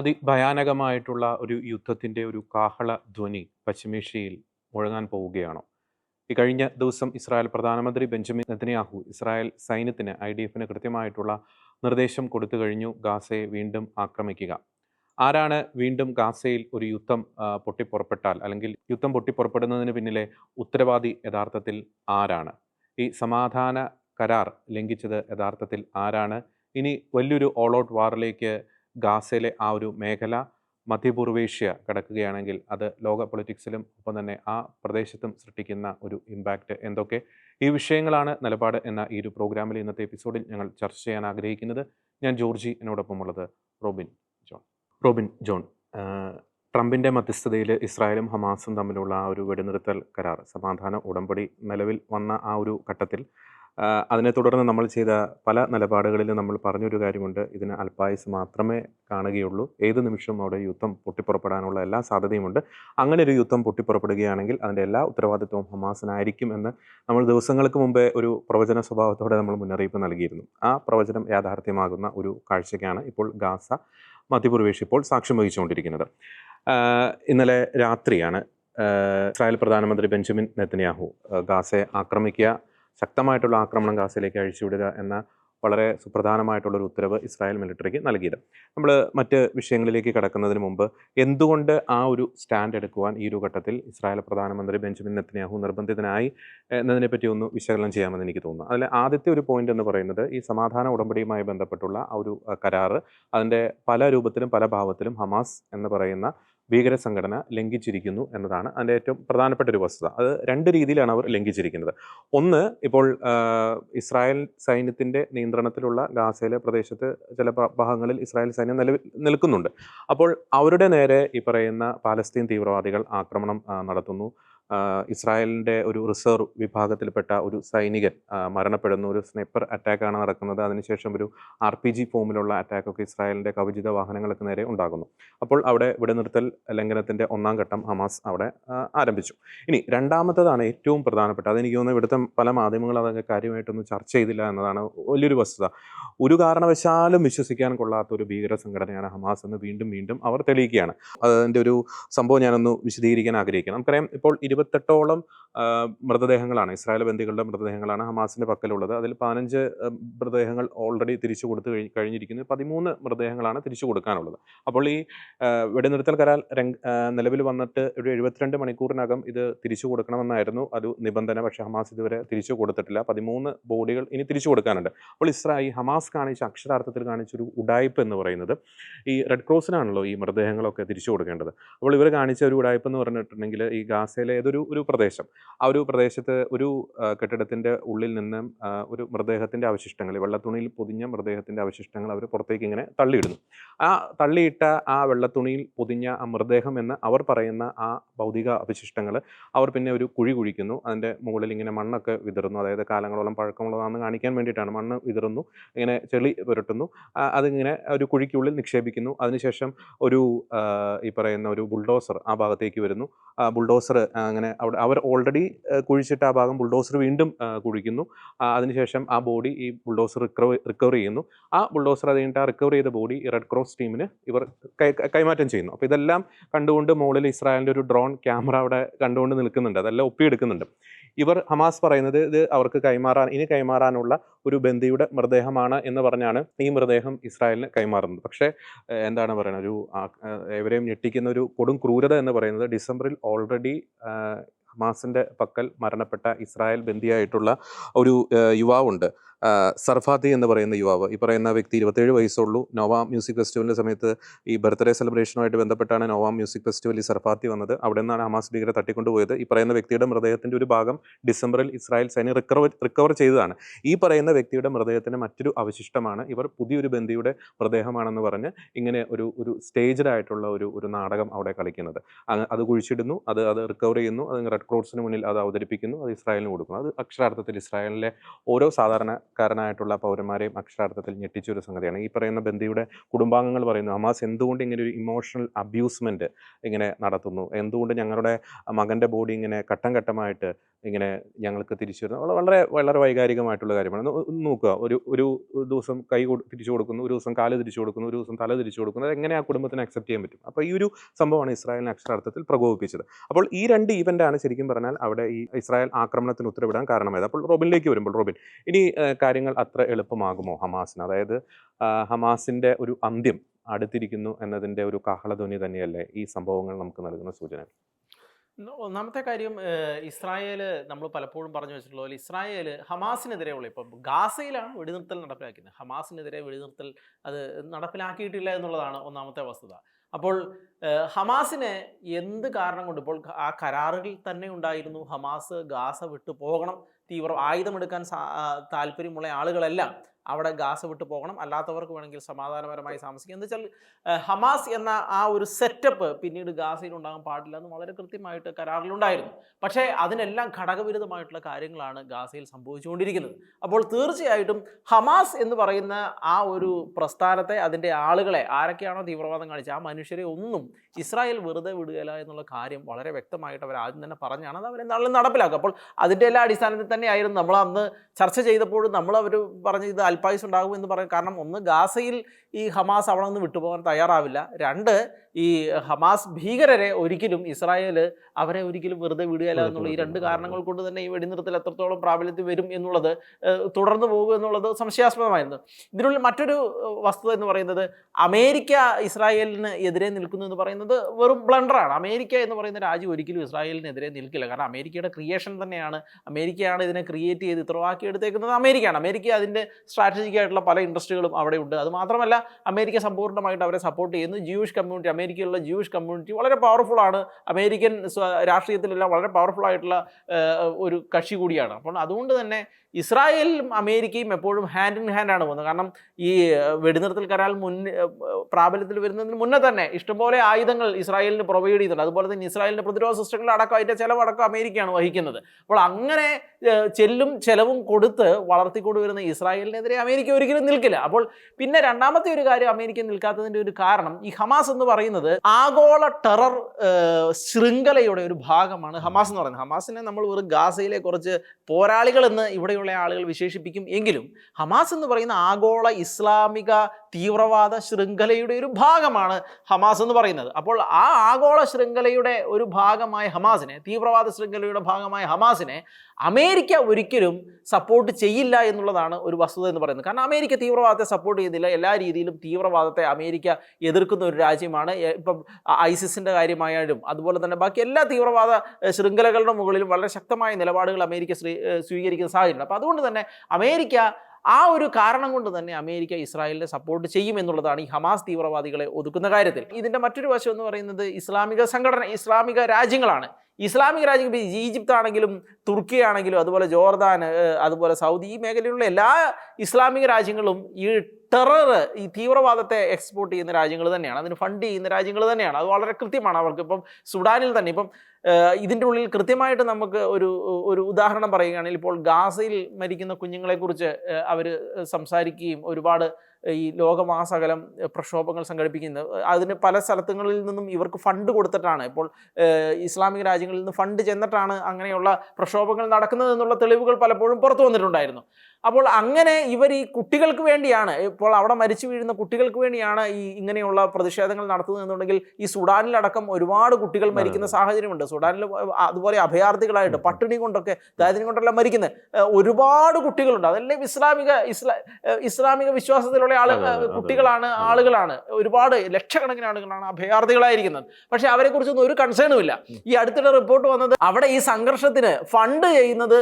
അതിഭയാനകമായിട്ടുള്ള ഒരു യുദ്ധത്തിന്റെ ഒരു കാഹള ധ്വനി പശ്ചിമേഷ്യയിൽ മുഴങ്ങാൻ പോവുകയാണോ? ഈ കഴിഞ്ഞ ദിവസം ഇസ്രായേൽ പ്രധാനമന്ത്രി ബെഞ്ചമിൻ നെതന്യാഹു ഇസ്രായേൽ സൈന്യത്തിന് ഐ ഡി എഫിന് കൃത്യമായിട്ടുള്ള നിർദ്ദേശം കൊടുത്തു കഴിഞ്ഞു. ഗാസയെ വീണ്ടും ആക്രമിക്കുക. ആരാണ് വീണ്ടും ഗാസയിൽ ഒരു യുദ്ധം പൊട്ടിപ്പുറപ്പെട്ടാൽ? അല്ലെങ്കിൽ യുദ്ധം പൊട്ടിപ്പുറപ്പെടുന്നതിന് പിന്നിലെ ഉത്തരവാദി യഥാർത്ഥത്തിൽ ആരാണ്? ഈ സമാധാന കരാർ ലംഘിച്ചത് യഥാർത്ഥത്തിൽ ആരാണ്? ഇനി വലിയൊരു ഓൾ ഔട്ട് വാറിലേക്ക് ഗാസയിലെ ആ ഒരു മേഖല മധ്യപൂർവേഷ്യ കിടക്കുകയാണെങ്കിൽ അത് ലോക പൊളിറ്റിക്സിലും ഒപ്പം തന്നെ ആ പ്രദേശത്തും സൃഷ്ടിക്കുന്ന ഒരു ഇമ്പാക്റ്റ് എന്തൊക്കെ? ഈ വിഷയങ്ങളാണ് നിലപാട് എന്ന ഈ ഒരു പ്രോഗ്രാമിൽ ഇന്നത്തെ എപ്പിസോഡിൽ ഞങ്ങൾ ചർച്ച ചെയ്യാൻ ആഗ്രഹിക്കുന്നത്. ഞാൻ ജോർജി എന്നോടൊപ്പമുള്ളത് റോബിൻ ജോൺ. റോബിൻ ജോൺ ട്രംപിന്റെ മധ്യസ്ഥതയിൽ ഇസ്രായേലും ഹമാസും തമ്മിലുള്ള ആ ഒരു വെടിനിർത്തൽ കരാർ സമാധാന ഉടമ്പടി നിലവിൽ വന്ന ആ ഒരു ഘട്ടത്തിൽ അതിനെ തുടർന്ന് നമ്മൾ ചെയ്ത പല നിലപാടുകളിലും നമ്മൾ പറഞ്ഞൊരു കാര്യമുണ്ട്. ഇതിന് അല്പായുസ് മാത്രമേ കാണുകയുള്ളൂ. ഏത് നിമിഷവും അവിടെ യുദ്ധം പൊട്ടിപ്പുറപ്പെടാനുള്ള എല്ലാ സാധ്യതയുമുണ്ട്. അങ്ങനെ ഒരു യുദ്ധം പൊട്ടിപ്പുറപ്പെടുകയാണെങ്കിൽ അതിന്റെ എല്ലാ ഉത്തരവാദിത്വവും ഹമാസിനായിരിക്കും എന്ന് നമ്മൾ ദിവസങ്ങൾക്ക് മുമ്പേ ഒരു പ്രവചന സ്വഭാവത്തോടെ നമ്മൾ മുന്നറിയിപ്പ് നൽകിയിരുന്നു. ആ പ്രവചനം യാഥാർത്ഥ്യമാകുന്ന ഒരു കാഴ്ചയ്ക്കാണ് ഇപ്പോൾ ഗാസ മധ്യപൂർവേഷ് ഇപ്പോൾ സാക്ഷ്യം വഹിച്ചുകൊണ്ടിരിക്കുന്നത്. ഇന്നലെ രാത്രിയാണ് ഇസ്രായേൽ പ്രധാനമന്ത്രി ബെഞ്ചമിൻ നെത്തന്യാഹു ഗാസയെ ആക്രമിക്കുക ശക്തമായിട്ടുള്ള ആക്രമണം ഗാസയിലേക്ക് അഴിച്ചുവിടുക എന്ന വളരെ സുപ്രധാനമായിട്ടുള്ളൊരു ഉത്തരവ് ഇസ്രായേൽ മിലിറ്ററിക്ക് നൽകിയത്. നമ്മൾ മറ്റ് വിഷയങ്ങളിലേക്ക് കടക്കുന്നതിന് മുമ്പ് എന്തുകൊണ്ട് ആ ഒരു സ്റ്റാൻഡ് എടുക്കുവാൻ ഈ ഒരു ഘട്ടത്തിൽ ഇസ്രായേൽ പ്രധാനമന്ത്രി ബെഞ്ചമിൻ നെത്തന്യാഹു നിർബന്ധിതനായി എന്നതിനെപ്പറ്റി ഒന്ന് വിശകലനം ചെയ്യാമെന്ന് എനിക്ക് തോന്നുന്നു. അതിൽ ആദ്യത്തെ ഒരു പോയിന്റ് എന്ന് പറയുന്നത് ഈ സമാധാന ഉടമ്പടിയുമായി ബന്ധപ്പെട്ടുള്ള ആ ഒരു കരാറ് അതിന്റെ പല രൂപത്തിലും പല ഭാവത്തിലും ഹമാസ് എന്ന് പറയുന്ന ഭീകര സംഘടന ലംഘിച്ചിരിക്കുന്നു എന്നതാണ് അതിന്റെ ഏറ്റവും പ്രധാനപ്പെട്ട ഒരു വസ്തുത. അത് രണ്ട് രീതിയിലാണ് അവർ ലംഘിച്ചിരിക്കുന്നത്. ഒന്ന് ഇപ്പോൾ ഇസ്രായേൽ സൈന്യത്തിന്റെ നിയന്ത്രണത്തിലുള്ള ഗാസയിലെ പ്രദേശത്ത് ചില ഭാഗങ്ങളിൽ ഇസ്രായേൽ സൈന്യം നിലവിൽ നിൽക്കുന്നുണ്ട്. അപ്പോൾ അവരുടെ നേരെ ഈ പറയുന്ന പാലസ്തീൻ തീവ്രവാദികൾ ആക്രമണം നടത്തുന്നു. ഇസ്രായേലിന്റെ ഒരു റിസർവ് വിഭാഗത്തിൽപ്പെട്ട ഒരു സൈനികൻ മരണപ്പെടുന്ന. ഒരു സ്നൈപ്പർ അറ്റാക്കാണ് നടക്കുന്നത്. അതിനുശേഷം ഒരു ആർ പി ജി ഫോമിലുള്ള അറ്റാക്കൊക്കെ ഇസ്രായേലിന്റെ കവചിത വാഹനങ്ങൾക്ക് നേരെ ഉണ്ടാകുന്നു. അപ്പോൾ അവിടെ വെടിനിർത്തൽ ലംഘനത്തിന്റെ ഒന്നാം ഘട്ടം ഹമാസ് അവിടെ ആരംഭിച്ചു. ഇനി രണ്ടാമത്തതാണ് ഏറ്റവും പ്രധാനപ്പെട്ട. അതെനിക്ക് തോന്നുന്നു ഇവിടുത്തെ പല മാധ്യമങ്ങളും അതൊക്കെ കാര്യമായിട്ടൊന്നും ചർച്ച ചെയ്തില്ല എന്നതാണ് വലിയൊരു വസ്തുത. ഒരു കാരണവശാലും വിശ്വസിക്കാൻ കൊള്ളാത്ത ഒരു ഭീകര സംഘടനയാണ് ഹമാസ് എന്ന് വീണ്ടും വീണ്ടും അവർ തെളിയിക്കുകയാണ്. അതിന്റെ ഒരു സംഭവം ഞാനൊന്ന് വിശദീകരിക്കാൻ ആഗ്രഹിക്കുന്നു നമുക്കറിയാം ഇപ്പോൾ ഇരുപത്തെട്ടോളം മൃതദേഹങ്ങളാണ് ഇസ്രായേൽ ബന്ദികളുടെ മൃതദേഹങ്ങളാണ് ഹമാസിന്റെ പക്കലുള്ളത്. അതിൽ പതിനഞ്ച് മൃതദേഹങ്ങൾ ഓൾറെഡി തിരിച്ചു കൊടുത്തു കഴി കഴിഞ്ഞിരിക്കുന്നു. പതിമൂന്ന് മൃതദേഹങ്ങളാണ് തിരിച്ചു കൊടുക്കാനുള്ളത്. അപ്പോൾ ഈ വെടിനിർത്തൽ കരാർ നിലവിൽ വന്നിട്ട് ഒരു എഴുപത്തിരണ്ട് മണിക്കൂറിനകം ഇത് തിരിച്ചു കൊടുക്കണമെന്നായിരുന്നു. ഒരു നിബന്ധന പക്ഷേ ഹമാസ് ഇതുവരെ തിരിച്ചു കൊടുത്തിട്ടില്ല. പതിമൂന്ന് ബോഡികൾ ഇനി തിരിച്ചു കൊടുക്കാനുണ്ട്. അപ്പോൾ ഇസ്രായേൽ ഹമാസ് കാണിച്ച അക്ഷരാർത്ഥത്തിൽ കാണിച്ചൊരു ഉടായ്പ് എന്ന് പറയുന്നത് ഈ റെഡ് ക്രോസിനാണല്ലോ ഈ മൃതദേഹങ്ങളൊക്കെ തിരിച്ചു കൊടുക്കേണ്ടത്. അപ്പോൾ ഇവർ കാണിച്ച ഒരു ഉടായ്പ് എന്ന് പറഞ്ഞിട്ടുണ്ടെങ്കിൽ ഈ ഗാസയിലെ ഏതൊരു ഒരു പ്രദേശം. ആ ഒരു പ്രദേശത്ത് ഒരു കെട്ടിടത്തിന്റെ ഉള്ളിൽ നിന്ന് ഒരു മൃതദേഹത്തിന്റെ അവശിഷ്ടങ്ങൾ വെള്ളത്തുണിയിൽ പൊതിഞ്ഞ മൃതദേഹത്തിന്റെ അവശിഷ്ടങ്ങൾ അവർ പുറത്തേക്ക് ഇങ്ങനെ തള്ളിയിടുന്നു. ആ തള്ളിയിട്ട ആ വെള്ളത്തുണിയിൽ പൊതിഞ്ഞ ആ മൃതദേഹം എന്ന് അവർ പറയുന്ന ആ ഭൗതിക അവശിഷ്ടങ്ങൾ അവർ പിന്നെ ഒരു കുഴി കുഴിക്കുന്നു. അതിന്റെ മുകളിൽ ഇങ്ങനെ മണ്ണൊക്കെ വിതറുന്നു. അതായത് കാലങ്ങളോളം പഴക്കമുള്ളതാണെന്ന് കാണിക്കാൻ വേണ്ടിയിട്ടാണ്. മണ്ണ് വിതറുന്നു ഇങ്ങനെ ചെളി പുരട്ടുന്നു. അതിങ്ങനെ ഒരു കുഴിക്കുള്ളിൽ നിക്ഷേപിക്കുന്നു. അതിനുശേഷം ഒരു ഈ പറയുന്ന ഒരു ബുൾഡോസർ ആ ഭാഗത്തേക്ക് വരുന്നു. ബുൾഡോസർ അങ്ങനെ അവിടെ അവർ ഓൾറെഡി കുഴിച്ചിട്ട് ആ ഭാഗം ബുൾഡോസർ വീണ്ടും കുഴിക്കുന്നു. അതിനുശേഷം ആ ബോഡി ഈ ബുൾഡോസർ റിക്കവർ റിക്കവർ ചെയ്യുന്നു. ആ ബുൾഡോസർ അത് കഴിഞ്ഞിട്ട് ആ റിക്കവർ ചെയ്ത ബോഡി റെഡ് ക്രോസ് ടീമിന് ഇവർ കൈമാറ്റം ചെയ്യുന്നു. അപ്പോൾ ഇതെല്ലാം കണ്ടുകൊണ്ട് മുകളിൽ ഇസ്രായേലിന്റെ ഒരു ഡ്രോൺ ക്യാമറ അവിടെ കണ്ടുകൊണ്ട് നിൽക്കുന്നുണ്ട്. അതെല്ലാം ഒപ്പിയെടുക്കുന്നുണ്ട്. ഇവർ ഹമാസ് പറയുന്നത് ഇത് അവർക്ക് കൈമാറാൻ ഇനി കൈമാറാനുള്ള ഒരു ബന്ദിയുടെ മൃതദേഹമാണ് എന്ന് പറഞ്ഞാണ് ഈ മൃതദേഹം ഇസ്രായേലിന് കൈമാറുന്നത്. പക്ഷേ എന്താണ് പറയുന്നത്? ഒരു എവരെയും ഞെട്ടിക്കുന്ന ഒരു കൊടും ക്രൂരത എന്ന് പറയുന്നത് ഡിസംബറിൽ ഓൾറെഡി ഹമാസിന്റെ പക്കൽ മരണപ്പെട്ട ഇസ്രായേൽ ബന്ദിയായിട്ടുള്ള ഒരു യുവാവുണ്ട്. സർഫാത്തി എന്ന് പറയുന്ന യുവാവ്. ഈ പറയുന്ന വ്യക്തി ഇരുപത്തേഴ് വയസ്സുള്ളൂ. നോവ മ്യൂസിക് ഫെസ്റ്റിവലിന്റെ സമയത്ത് ഈ ബർത്ത്ഡേ സെലിബ്രേഷനുമായിട്ട് ബന്ധപ്പെട്ടാണ് നോവ മ്യൂസിക് ഫെസ്റ്റിവലിൽ സർഫാത്തി വന്നത്. അവിടെ നിന്നാണ് ഹമാസ് ഭീകരെ തട്ടിക്കൊണ്ടുപോയത്. ഈ പറയുന്ന വ്യക്തിയുടെ മൃതദേഹത്തിന്റെ ഒരു ഭാഗം ഡിസംബറിൽ ഇസ്രായേൽ സൈന്യം റിക്കവർ റിക്കവർ ചെയ്തതാണ്. ഈ പറയുന്ന വ്യക്തിയുടെ മൃതദേഹത്തിന്റെ മറ്റൊരു അവശിഷ്ടമാണ്. ഇവർ പുതിയൊരു ബന്ധിയുടെ മൃതദേഹമാണെന്ന് പറഞ്ഞ് ഇങ്ങനെ ഒരു ഒരു സ്റ്റേജഡ് ആയിട്ടുള്ള ഒരു ഒരു നാടകം അവിടെ കളിക്കുന്നത്. അത് കുഴിച്ചിടുന്നു. അത് അത് റിക്കവർ ചെയ്യുന്നു. അത് റെഡ് ക്രോസിന് മുന്നിൽ അത് അവതരിപ്പിക്കുന്നു. അത് ഇസ്രായേലിന് കൊടുക്കുന്നു. അത് അക്ഷരാർത്ഥത്തിൽ ഇസ്രായേലിലെ ഓരോ സാധാരണ സാധാരണക്കാരനായിട്ടുള്ള പൗരന്മാരെയും അക്ഷരാർത്ഥത്തിൽ ഞെട്ടിച്ചൊരു സംഗതിയാണ്. ഈ പറയുന്ന ബന്ദിയുടെ കുടുംബാംഗങ്ങൾ പറയുന്നു ഹമാസ് എന്തുകൊണ്ട് ഇങ്ങനെ ഒരു ഇമോഷണൽ അബ്യൂസ്മെന്റ് ഇങ്ങനെ നടത്തുന്നു? എന്തുകൊണ്ട് ഞങ്ങളുടെ മകന്റെ ബോഡി ഇങ്ങനെ ഘട്ടം ഘട്ടമായിട്ട് ഇങ്ങനെ ഞങ്ങൾക്ക് തിരിച്ചു വരുന്നു? വളരെ വളരെ വൈകാരികമായിട്ടുള്ള കാര്യമാണ്. നോക്കുക. ഒരു ഒരു ദിവസം കൈ തിരിച്ചു കൊടുക്കുന്നു ഒരു ദിവസം കാൽ തിരിച്ചു കൊടുക്കുന്നു ഒരു ദിവസം തല തിരിച്ചു കൊടുക്കുന്നു. എങ്ങനെ ആ കുടുംബത്തിന് അക്സെപ്റ്റ് ചെയ്യാൻ പറ്റും? അപ്പോൾ ഈ ഒരു സംഭവമാണ് ഇസ്രായേലിനെ അക്ഷരാർത്ഥത്തിൽ പ്രകോപിപ്പിച്ചത്. അപ്പോൾ ഈ രണ്ട് ഈവന്റാണ് ശരിക്കും പറഞ്ഞാൽ അവിടെ ഈ ഇസ്രായേൽ ആക്രമണത്തിന് ഉത്തരവിടാൻ കാരണമായത്. അപ്പോൾ റോബിനിലേക്ക് വരുമ്പോൾ റോബിൻ ഇനി കാര്യങ്ങൾ അത്ര എളുപ്പമാകുമോ ഹമാസിന്? അതായത് ഹമാസിന്റെ ഒരു അന്ത്യം അടുത്തിരിക്കുന്നു എന്നതിന്റെ ഒരു കാഹളധ്വനി തന്നെയല്ലേ ഈ സംഭവങ്ങൾ നമുക്ക് നൽകുന്ന സൂചന? ഒന്നാമത്തെ കാര്യം ഇസ്രായേൽ നമ്മൾ പലപ്പോഴും പറഞ്ഞു വെച്ചിട്ടുള്ള പോലെ ഇസ്രായേൽ ഹമാസിനെതിരെയുള്ള ഇപ്പം ഗാസയിലാണ് വെടിനിർത്തൽ നടപ്പിലാക്കുന്നത് ഹമാസിനെതിരെ വെടിനിർത്തൽ അത് നടപ്പിലാക്കിയിട്ടില്ല എന്നുള്ളതാണ് ഒന്നാമത്തെ വസ്തുത. അപ്പോൾ ഹമാസിനെ എന്ത് കാരണം കൊണ്ട്? ഇപ്പോൾ ആ കരാറുകളിൽ തന്നെ ഉണ്ടായിരുന്നു. ഹമാസ് ഗാസ വിട്ടു പോകണം തീവ്ര ആയുധമെടുക്കാൻ താല്പര്യമുള്ള ആളുകളെല്ലാം അവിടെ ഗാസ വിട്ടു പോകണം. അല്ലാത്തവർക്ക് വേണമെങ്കിൽ സമാധാനപരമായി താമസിക്കാം. എന്ന് വെച്ചാൽ ഹമാസ് എന്ന ആ ഒരു സെറ്റപ്പ് പിന്നീട് ഗാസയിൽ ഉണ്ടാകാൻ പാടില്ല എന്ന് വളരെ കൃത്യമായിട്ട് കരാറിലുണ്ടായിരുന്നു. പക്ഷേ അതിനെല്ലാം ഘടകവിരുദ്ധമായിട്ടുള്ള കാര്യങ്ങളാണ് ഗാസയിൽ സംഭവിച്ചുകൊണ്ടിരിക്കുന്നത്. അപ്പോൾ തീർച്ചയായിട്ടും ഹമാസ് എന്ന് പറയുന്ന ആ ഒരു പ്രസ്ഥാനത്തെ അതിന്റെ ആളുകളെ ആരൊക്കെയാണോ തീവ്രവാദം കാണിച്ചത് ആ മനുഷ്യരെ ഒന്നും ഇസ്രായേൽ വെറുതെ വിടുകയില്ല എന്നുള്ള കാര്യം വളരെ വ്യക്തമായിട്ട് അവർ ആദ്യം തന്നെ പറഞ്ഞാണ് അത് അവരെന്താണെങ്കിലും നടപ്പിലാക്കുക അപ്പോൾ അതിന്റെ എല്ലാ അടിസ്ഥാനത്തിൽ തന്നെയായിരുന്നു. നമ്മൾ അന്ന് ചർച്ച ചെയ്തപ്പോഴും നമ്മൾ അവർ പറഞ്ഞ ഇത് അൽപായുസ് ഉണ്ടാകും എന്ന് പറയും. കാരണം ഒന്ന് ഗാസയിൽ ഈ ഹമാസ് അവിടെ നിന്ന് വിട്ടുപോകാൻ തയ്യാറാവില്ല. രണ്ട് ഈ ഹമാസ് ഭീകരരെ ഒരിക്കലും ഇസ്രായേൽ അവരെ ഒരിക്കലും വെറുതെ വിടുകയില്ല എന്നുള്ള ഈ രണ്ട് കാരണങ്ങൾ കൊണ്ട് തന്നെ ഈ വെടിനിർത്തൽ എത്രത്തോളം പ്രാബല്യത്തിൽ വരും എന്നുള്ളത് തുടർന്നു പോകും എന്നുള്ളത് സംശയാസ്പദമായിരുന്നു. ഇതിനുള്ള മറ്റൊരു വസ്തുത എന്ന് പറയുന്നത് അമേരിക്ക ഇസ്രായേലിന് എതിരെ നിൽക്കുന്നു എന്ന് പറയുന്നത് വെറും ബ്ലണ്ടറാണ് അമേരിക്ക എന്ന് പറയുന്ന രാജ്യം ഒരിക്കലും ഇസ്രായേലിനെതിരെ നിൽക്കില്ല. കാരണം അമേരിക്കയുടെ ക്രിയേഷൻ തന്നെയാണ്. അമേരിക്കയാണ് ഇതിനെ ക്രിയേറ്റ് ചെയ്ത് ഇത്രവാക്കി എടുത്തേക്കുന്നത് അമേരിക്കയാണ്. അമേരിക്ക അതിന്റെ സ്ട്രാറ്റജിക്കായിട്ടുള്ള പല ഇൻട്രസ്റ്റുകളും അവിടെ ഉണ്ട്. അത് മാത്രമല്ല അമേരിക്ക സമ്പൂർണമായിട്ട് അവരെ സപ്പോർട്ട് ചെയ്യുന്നു. ജൂയിഷ് കമ്മ്യൂണിറ്റി അമേരിക്കയിലുള്ള ജൂയിഷ് കമ്മ്യൂണിറ്റി വളരെ പവർഫുൾ ആണ്. അമേരിക്കൻ രാഷ്ട്രീയത്തിലെല്ലാം വളരെ പവർഫുൾ ആയിട്ടുള്ള ഒരു കക്ഷി കൂടിയാണ്. അപ്പോൾ അതുകൊണ്ട് തന്നെ ഇസ്രായേലും അമേരിക്കയും എപ്പോഴും ഹാൻഡ് ഇൻ ഹാൻഡ് ആണ് പോകുന്നത്. കാരണം ഈ വെടിനിർത്തൽ കരാർ മുൻ പ്രാബല്യത്തിൽ വരുന്നതിന് മുന്നേ തന്നെ ഇഷ്ടംപോലെ ആയുധങ്ങൾ ഇസ്രായേലിന് പ്രൊവൈഡ് ചെയ്യുന്നുണ്ട് അതുപോലെ തന്നെ ഇസ്രായേലിന്റെ പ്രതിരോധ സിസ്റ്റങ്ങൾ അടക്കം അതിന്റെ ചിലവടക്കം അമേരിക്കയാണ് വഹിക്കുന്നത്. അപ്പോൾ അങ്ങനെ ചെല്ലും ചെലവും കൊടുത്ത് വളർത്തിക്കൊണ്ടുവരുന്ന ഇസ്രായേലിനെതിരെ അമേരിക്ക ഒരിക്കലും നിൽക്കില്ല. അപ്പോൾ പിന്നെ രണ്ടാമത്തെ ഒരു കാര്യം അമേരിക്ക നിൽക്കാത്തതിന്റെ ഒരു കാരണം ഈ ഹമാസ് എന്ന് പറയുന്നത് ആഗോള ടെറർ ശൃംഖലയുടെ ഒരു ഭാഗമാണ് ഹമാസ് എന്ന് പറയുന്നത്. ഹമാസിനെ നമ്മൾ വെറും ഗാസയിലെ കുറച്ച് പോരാളികൾ എന്ന് ഇവിടെയുള്ള ആളുകൾ വിശേഷിപ്പിക്കും. എങ്കിലും ഹമാസ് എന്ന് പറയുന്ന ആഗോള ഇസ്ലാമിക തീവ്രവാദ ശൃംഖലയുടെ ഒരു ഭാഗമാണ് ഹമാസ് എന്ന് പറയുന്നത്. അപ്പോൾ ആ ആഗോള ശൃംഖലയുടെ ഒരു ഭാഗമായ ഹമാസിനെ തീവ്രവാദ ശൃംഖലയുടെ ഭാഗമായ ഹമാസിനെ അമേരിക്ക ഒരിക്കലും സപ്പോർട്ട് ചെയ്യില്ല എന്നുള്ളതാണ് ഒരു വസ്തുത എന്ന് പറയുന്നത്. കാരണം അമേരിക്ക തീവ്രവാദത്തെ സപ്പോർട്ട് ചെയ്യുന്നില്ല. എല്ലാ രീതിയിലും തീവ്രവാദത്തെ അമേരിക്ക എതിർക്കുന്ന ഒരു രാജ്യമാണ്. ഇപ്പം ഐസിസിന്റെ കാര്യമായാലും അതുപോലെ തന്നെ ബാക്കി എല്ലാ തീവ്രവാദ ശൃംഖലകളുടെ മുകളിലും വളരെ ശക്തമായ നിലപാടുകൾ അമേരിക്ക സ്വീകരിക്കുന്ന സാഹചര്യമുണ്ട്. അപ്പോൾ അതുകൊണ്ട് തന്നെ അമേരിക്ക ആ ഒരു കാരണം കൊണ്ട് തന്നെ അമേരിക്ക ഇസ്രായേലിനെ സപ്പോർട്ട് ചെയ്യും എന്നുള്ളതാണ് ഈ ഹമാസ് തീവ്രവാദികളെ ഒതുക്കുന്ന കാര്യത്തിൽ. ഇതിന്റെ മറ്റൊരു വശം എന്ന് പറയുന്നത് ഇസ്ലാമിക സംഘടന ഇസ്ലാമിക രാജ്യങ്ങളാണ്. ഇസ്ലാമിക രാജ്യങ്ങൾ ഈജിപ്ത് ആണെങ്കിലും തുർക്കി ആണെങ്കിലും അതുപോലെ ജോർദാൻ അതുപോലെ സൗദി ഈ മേഖലയിലുള്ള എല്ലാ ഇസ്ലാമിക രാജ്യങ്ങളും ഈ ടെറർ ഈ തീവ്രവാദത്തെ എക്സ്പോർട്ട് ചെയ്യുന്ന രാജ്യങ്ങൾ തന്നെയാണ്. അതിന് ഫണ്ട് ചെയ്യുന്ന രാജ്യങ്ങൾ തന്നെയാണ്. അത് വളരെ കൃത്യമാണ് അവർക്ക്. ഇപ്പം സുഡാനിൽ തന്നെ ഇപ്പം ഇതിന്റെ ഉള്ളിൽ കൃത്യമായിട്ട് നമുക്ക് ഒരു ഒരു ഉദാഹരണം പറയുകയാണെങ്കിൽ ഇപ്പോൾ ഗാസയിൽ മരിക്കുന്ന കുഞ്ഞുങ്ങളെക്കുറിച്ച് അവർ സംസാരിക്കുകയും ഒരുപാട് ഈ ലോകമാസകലം പ്രക്ഷോഭങ്ങൾ സംഘടിപ്പിക്കുന്നത്. അതിന് പല സ്ഥലത്തുകളിൽ നിന്നും ഇവർക്ക് ഫണ്ട് കൊടുത്തിട്ടാണ്. ഇപ്പോൾ ഇസ്ലാമിക രാജ്യങ്ങളിൽ നിന്ന് ഫണ്ട് ചെന്നിട്ടാണ് അങ്ങനെയുള്ള പ്രക്ഷോഭങ്ങൾ നടക്കുന്നത് എന്നുള്ള തെളിവുകൾ പലപ്പോഴും പുറത്തു വന്നിട്ടുണ്ടായിരുന്നു. അപ്പോൾ അങ്ങനെ ഇവർ ഈ കുട്ടികൾക്ക് വേണ്ടിയാണ് ഇപ്പോൾ അവിടെ മരിച്ചു വീഴുന്ന കുട്ടികൾക്ക് വേണ്ടിയാണ് ഈ ഇങ്ങനെയുള്ള പ്രതിഷേധങ്ങൾ നടത്തുന്നത് എന്നുണ്ടെങ്കിൽ ഈ സുഡാനിലടക്കം ഒരുപാട് കുട്ടികൾ മരിക്കുന്ന സാഹചര്യമുണ്ട്. സുഡാനിൽ അതുപോലെ അഭയാർത്ഥികളായിട്ട് പട്ടിണി കൊണ്ടൊക്കെ ദാരിദ്ര്യം കൊണ്ടെല്ലാം മരിക്കുന്നത് ഒരുപാട് കുട്ടികളുണ്ട്. അതെല്ലാം ഇസ്ലാമിക ഇസ്ലാ ഇസ്ലാമിക വിശ്വാസത്തിലുള്ള ആൾ അതെ, അതെ. കുട്ടികളാണ് ആളുകളാണ്. ഒരുപാട് ലക്ഷക്കണക്കിന് ആളുകളാണ് അഭയാർത്ഥികളായിരിക്കുന്നത്. പക്ഷെ അവരെ കുറിച്ചൊന്നും ഒരു കൺസേണും ഇല്ല. ഈ അടുത്തിടെ റിപ്പോർട്ട് വന്നത് അവിടെ ഈ സംഘർഷത്തിന് ഫണ്ട് ചെയ്യുന്നത്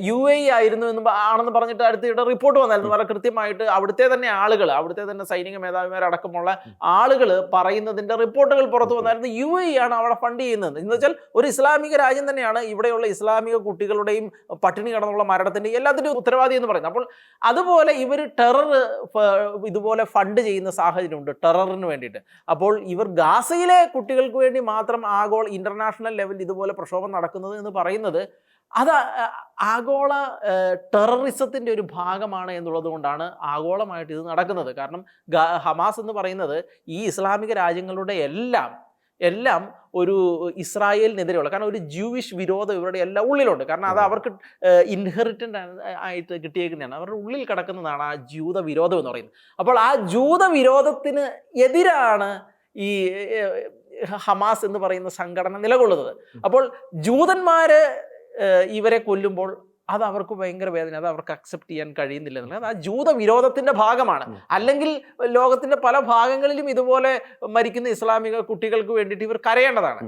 യു എ ആയിരുന്നു എന്ന് ആണെന്ന് പറഞ്ഞിട്ട് അടുത്തിടെ റിപ്പോർട്ട് വന്നായിരുന്നു. വളരെ കൃത്യമായിട്ട് അവിടുത്തെ തന്നെ ആളുകൾ അവിടുത്തെ തന്നെ സൈനിക മേധാവിമാരടക്കമുള്ള ആളുകൾ പറയുന്നതിന്റെ റിപ്പോർട്ടുകൾ പുറത്തു വന്നായിരുന്നു. യു എ ആണ് അവിടെ ഫണ്ട് ചെയ്യുന്നത്. എന്ന് വെച്ചാൽ ഒരു ഇസ്ലാമിക രാജ്യം തന്നെയാണ് ഇവിടെയുള്ള ഇസ്ലാമിക കുട്ടികളുടെയും പട്ടിണി കടന്നുള്ള മരണത്തിന്റെ എല്ലാത്തിന്റെയും ഉത്തരവാദി എന്ന് പറയുന്നത്. അപ്പോൾ അതുപോലെ ഇവർ ടെറർ ഇതുപോലെ ഫണ്ട് ചെയ്യുന്ന സാഹചര്യമുണ്ട് ടെററിന് വേണ്ടിയിട്ട്. അപ്പോൾ ഇവർ ഗാസയിലെ കുട്ടികൾക്ക് വേണ്ടി മാത്രം ആഗോള ഇന്റർനാഷണൽ ലെവലിൽ ഇതുപോലെ പ്രക്ഷോഭം നടക്കുന്നത് എന്ന് പറയുന്നത് അത് ആഗോള ടെററിസത്തിന്റെ ഒരു ഭാഗമാണ് എന്നുള്ളത് കൊണ്ടാണ് ആഗോളമായിട്ട് ഇത് നടക്കുന്നത്. കാരണം ഹമാസ് എന്ന് പറയുന്നത് ഈ ഇസ്ലാമിക രാജ്യങ്ങളുടെ എല്ലാം എല്ലാം ഒരു ഇസ്രായേലിനെതിരെയുള്ള കാരണം ഒരു ജൂവിഷ് വിരോധം ഇവരുടെ എല്ലാ ഉള്ളിലുണ്ട്. കാരണം അത് അവർക്ക് ഇൻഹെറിറ്റന്റ് ആയിട്ട് കിട്ടിയേക്കുന്നതാണ്. അവരുടെ ഉള്ളിൽ കിടക്കുന്നതാണ് ആ ജൂത വിരോധം എന്ന് പറയുന്നത്. അപ്പോൾ ആ ജൂത വിരോധത്തിന് എതിരാണ് ഈ ഹമാസ് എന്ന് പറയുന്ന സംഘടന നിലകൊള്ളുന്നത്. അപ്പോൾ ജൂതന്മാര് ഏഹ്, ഇവരെ കൊല്ലുമ്പോൾ അത് അവർക്ക് ഭയങ്കര വേദന അത് അവർക്ക് അക്സെപ്റ്റ് ചെയ്യാൻ കഴിയുന്നില്ല എന്നുള്ളത്. അത് ആ ജൂത വിരോധത്തിന്റെ ഭാഗമാണ് അല്ലെങ്കിൽ ലോകത്തിന്റെ പല ഭാഗങ്ങളിലും ഇതുപോലെ മരിക്കുന്ന ഇസ്ലാമിക കുട്ടികൾക്ക് വേണ്ടിയിട്ട് ഇവർ കരയേണ്ടതാണ്.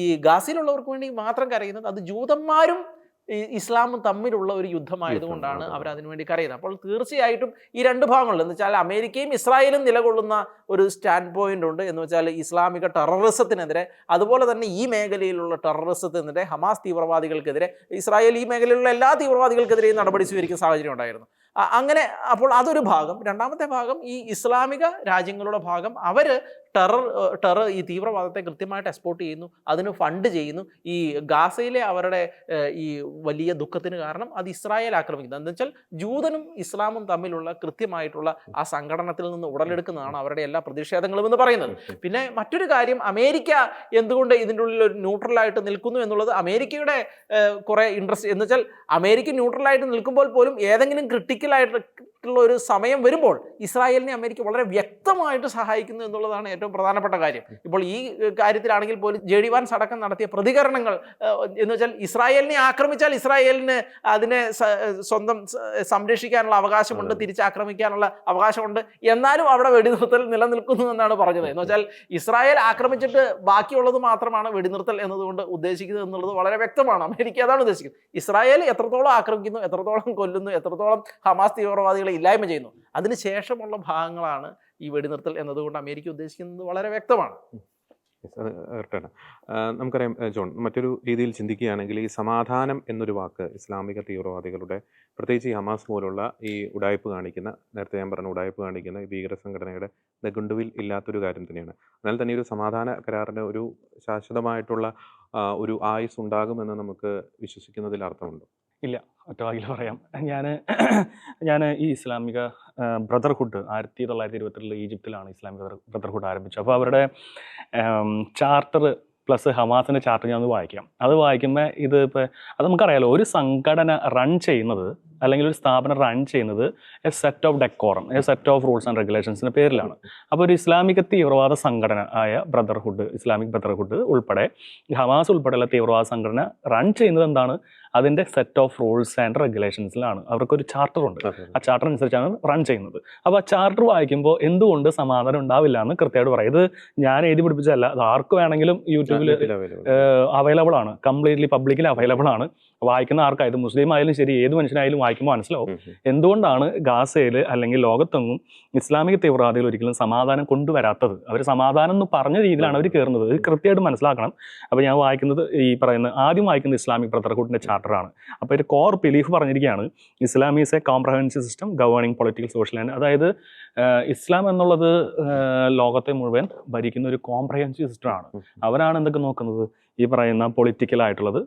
ഈ ഗാസിലുള്ളവർക്ക് വേണ്ടി മാത്രം കരയുന്നത് അത് ജൂതന്മാരും ഇസ്ലാമും തമ്മിലുള്ള ഒരു യുദ്ധമായതുകൊണ്ടാണ് അവർ അതിനുവേണ്ടി കരയുന്നത്. അപ്പോൾ തീർച്ചയായിട്ടും ഈ രണ്ട് ഭാഗങ്ങളിൽ എന്ന് വെച്ചാൽ അമേരിക്കയും ഇസ്രായേലും നിലകൊള്ളുന്ന ഒരു സ്റ്റാൻഡ് പോയിന്റ് ഉണ്ട്. എന്ന് വെച്ചാൽ ഇസ്ലാമിക ടെററിസത്തിനെതിരെ അതുപോലെ തന്നെ ഈ മേഖലയിലുള്ള ടെററിസത്തിനെതിരെ ഹമാസ് തീവ്രവാദികൾക്കെതിരെ ഇസ്രായേൽ ഈ മേഖലയിലുള്ള എല്ലാ തീവ്രവാദികൾക്കെതിരെയും നടപടി സ്വീകരിക്കുന്ന സാഹചര്യം ഉണ്ടായിരുന്നു. അങ്ങനെ അപ്പോൾ അതൊരു ഭാഗം. രണ്ടാമത്തെ ഭാഗം ഈ ഇസ്ലാമിക രാജ്യങ്ങളുടെ ഭാഗം. അവർ ടെറർ ടെറർ ഈ തീവ്രവാദത്തെ കൃത്യമായിട്ട് എക്സ്പോർട്ട് ചെയ്യുന്നു അതിന് ഫണ്ട് ചെയ്യുന്നു. ഈ ഗാസയിലെ അവരുടെ ഈ വലിയ ദുഃഖത്തിന് കാരണം അത് ഇസ്രായേൽ ആക്രമിക്കുന്നത് എന്ന് വെച്ചാൽ ജൂതനും ഇസ്ലാമും തമ്മിലുള്ള കൃത്യമായിട്ടുള്ള ആ സംഘടനത്തിൽ നിന്ന് ഉടലെടുക്കുന്നതാണ് അവരുടെ എല്ലാ പ്രതിഷേധങ്ങളും എന്ന് പറയുന്നത്. പിന്നെ മറ്റൊരു കാര്യം അമേരിക്ക എന്തുകൊണ്ട് ഇതിന്റെ ഉള്ളിൽ ഒരു ന്യൂട്രലായിട്ട് നിൽക്കുന്നു എന്നുള്ളത് അമേരിക്കയുടെ കുറേ ഇൻട്രസ്റ്റ് എന്ന് വെച്ചാൽ അമേരിക്ക ന്യൂട്രലായിട്ട് നിൽക്കുമ്പോൾ പോലും ഏതെങ്കിലും ക്രിട്ടിക്കലായിട്ടുള്ള ഒരു സമയം വരുമ്പോൾ ഇസ്രായേലിനെ അമേരിക്ക വളരെ വ്യക്തമായിട്ട് സഹായിക്കുന്നു എന്നുള്ളതാണ് ഏറ്റവും പ്രധാനപ്പെട്ട കാര്യം. ഇപ്പോൾ ഈ കാര്യത്തിലാണെങ്കിൽ പോലും ജെ ഡി വാൻസ് അടക്കം നടത്തിയ പ്രതികരണങ്ങൾ എന്ന് വെച്ചാൽ ഇസ്രായേലിനെ ആക്രമിച്ചാൽ ഇസ്രായേലിന് അതിനെ സ്വന്തം സംരക്ഷിക്കാനുള്ള അവകാശമുണ്ട്. തിരിച്ചാക്രമിക്കാനുള്ള അവകാശമുണ്ട്. എന്നാലും അവിടെ വെടിനിർത്തൽ നിലനിൽക്കുന്നു എന്നാണ് പറഞ്ഞത്. എന്ന് വെച്ചാൽ ഇസ്രായേൽ ആക്രമിച്ചിട്ട് ബാക്കിയുള്ളത് മാത്രമാണ് വെടിനിർത്തൽ എന്നതുകൊണ്ട് ഉദ്ദേശിക്കുന്നത് എന്നുള്ളത് വളരെ വ്യക്തമാണ്. അമേരിക്ക അതാണ് ഉദ്ദേശിക്കുന്നത്. ഇസ്രായേൽ എത്രത്തോളം ആക്രമിക്കുന്നു എത്രത്തോളം കൊല്ലുന്നു എത്രത്തോളം ഹമാസ് തീവ്രവാദികളെ ഇല്ലായ്മ ചെയ്യുന്നു. അതിന് ശേഷമുള്ള ഭാഗങ്ങളാണ് ഈ വെടിനിർത്തൽ എന്നതുകൊണ്ട് അമേരിക്ക ഉദ്ദേശിക്കുന്നത് വളരെ വ്യക്തമാണ്. നമുക്കറിയാം ജോൺ മറ്റൊരു രീതിയിൽ ചിന്തിക്കുകയാണെങ്കിൽ ഈ സമാധാനം എന്നൊരു വാക്ക് ഇസ്ലാമിക തീവ്രവാദികളുടെ പ്രത്യേകിച്ച് ഈ ഹമാസ് പോലുള്ള ഈ ഉടായ്പ് കാണിക്കുന്ന നേരത്തെ ഞാൻ പറഞ്ഞ ഉടായ്പ് കാണിക്കുന്ന ഈ ഭീകര സംഘടനയുടെ നെഗുണ്ടുവിൽ ഇല്ലാത്തൊരു കാര്യം തന്നെയാണ്. എന്നാൽ തന്നെ ഒരു സമാധാന കരാറിന് ഒരു ശാശ്വതമായിട്ടുള്ള ഒരു ആയുസ് ഉണ്ടാകുമെന്ന് നമുക്ക് വിശ്വസിക്കുന്നതിൽ അർത്ഥമുണ്ട്. ഒറ്റ വാക്കിൽ പറയാം. ഞാൻ ഞാൻ ഈ ഇസ്ലാമിക ബ്രദർഹുഡ് ആയിരത്തി തൊള്ളായിരത്തി ഇരുപത്തിരണ്ടിൽ ഈജിപ്തിലാണ് ഇസ്ലാമിക ബ്രദർഹുഡ് ആരംഭിച്ചത്. അപ്പോൾ അവരുടെ ചാർട്ടർ പ്ലസ് ഹമാസിന്റെ ചാർട്ടർ ഞാൻ വായിക്കാം. അത് വായിക്കുമ്പോൾ ഇത് ഇപ്പോൾ അത് നമുക്കറിയാലോ ഒരു സംഘടന റൺ ചെയ്യുന്നത് അല്ലെങ്കിൽ ഒരു സ്ഥാപനം റൺ ചെയ്യുന്നത് a set of decorum a set of rules and റെഗുലേഷൻസിന്റെ പേരിലാണ്. അപ്പോൾ ഒരു ഇസ്ലാമിക തീവ്രവാദ സംഘടന ആയ ബ്രദർഹുഡ് ഇസ്ലാമിക് ബ്രദർഹുഡ് ഉൾപ്പെടെ ഹമാസ് ഉൾപ്പെടെയുള്ള തീവ്രവാദ സംഘടന റൺ ചെയ്യുന്നത് എന്താണ്? അതിന്റെ സെറ്റ് ഓഫ് റൂൾസ് ആൻഡ് റെഗുലേഷൻസിലാണ് അവർക്കൊരു ചാർട്ടർ ഉണ്ട്. ആ ചാർട്ടർ അനുസരിച്ചാണ് റൺ ചെയ്യുന്നത്. അപ്പോൾ ആ ചാർട്ടർ വായിക്കുമ്പോൾ എന്തുകൊണ്ട് സമാധാനം ഉണ്ടാവില്ല എന്ന് കൃത്യമായിട്ട് പറയും. ഇത് ഞാൻ എഴുതി പിടിപ്പിച്ചതല്ല. അത് ആർക്ക് വേണമെങ്കിലും യൂട്യൂബിൽ അവൈലബിൾ ആണ്. കംപ്ലീറ്റ്ലി പബ്ലിക്കിൽ അവൈലബിൾ ആണ്. വായിക്കുന്ന ആർക്കായത് മുസ്ലിം ആയാലും ശരി ഏത് മനുഷ്യനായാലും വായിക്കുമ്പോൾ മനസ്സിലാവും. എന്തുകൊണ്ടാണ് ഗാസയിൽ അല്ലെങ്കിൽ ലോകത്തെങ്ങും ഇസ്ലാമിക തീവ്രവാദികൾ ഒരിക്കലും സമാധാനം കൊണ്ടുവരാത്തത്. അവർ സമാധാനം എന്ന് പറഞ്ഞ രീതിയിലാണ് അവർ കയറുന്നത് ഇത് കൃത്യമായിട്ട് മനസ്സിലാക്കണം. അപ്പോൾ ഞാൻ വായിക്കുന്നത് ഈ പറയുന്ന ആദ്യം വായിക്കുന്നത് ഇസ്ലാമിക് ബ്രദർഹുഡിന്റെ ചാർട്ടറാണ് അപ്പോൾ ഒരു കോർ ബിലീഫ് പറഞ്ഞിരിക്കുകയാണ് Islam is a comprehensive system governing political social and അതായത് ഇസ്ലാം എന്നുള്ളത് ലോകത്തെ മുഴുവൻ ഭരിക്കുന്ന ഒരു കോംപ്രഹെൻസീവ് സിസ്റ്റമാണ് അവരാണ് എന്തൊക്കെ നോക്കുന്നത്? ഈ പറയുന്ന പൊളിറ്റിക്കലായിട്ടുള്ളത്